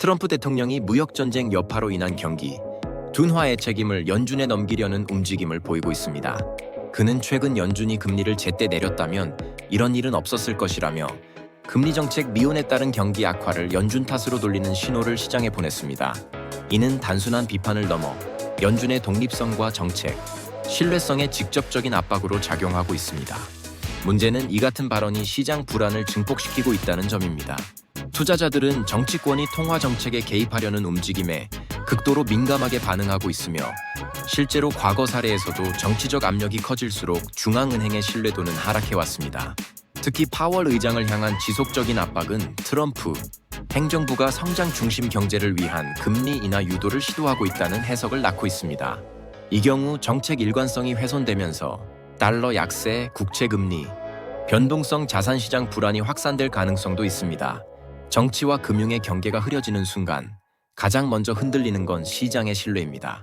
트럼프 대통령이 무역 전쟁 여파로 인한 경기, 둔화의 책임을 연준에 넘기려는 움직임을 보이고 있습니다. 그는 최근 연준이 금리를 제때 내렸다면 이런 일은 없었을 것이라며 금리 정책 미온에 따른 경기 악화를 연준 탓으로 돌리는 신호를 시장에 보냈습니다. 이는 단순한 비판을 넘어 연준의 독립성과 정책, 신뢰성에 직접적인 압박으로 작용하고 있습니다. 문제는 이 같은 발언이 시장 불안을 증폭시키고 있다는 점입니다. 투자자들은 정치권이 통화 정책에 개입하려는 움직임에 극도로 민감하게 반응하고 있으며 실제로 과거 사례에서도 정치적 압력이 커질수록 중앙은행의 신뢰도는 하락해 왔습니다. 특히 파월 의장을 향한 지속적인 압박은 트럼프 행정부가 성장 중심 경제를 위한 금리 인하 유도를 시도하고 있다는 해석을 낳고 있습니다. 이 경우 정책 일관성이 훼손되면서 달러 약세, 국채 금리, 변동성 자산 시장 불안이 확산될 가능성도 있습니다. 정치와 금융의 경계가 흐려지는 순간 가장 먼저 흔들리는 건 시장의 신뢰입니다.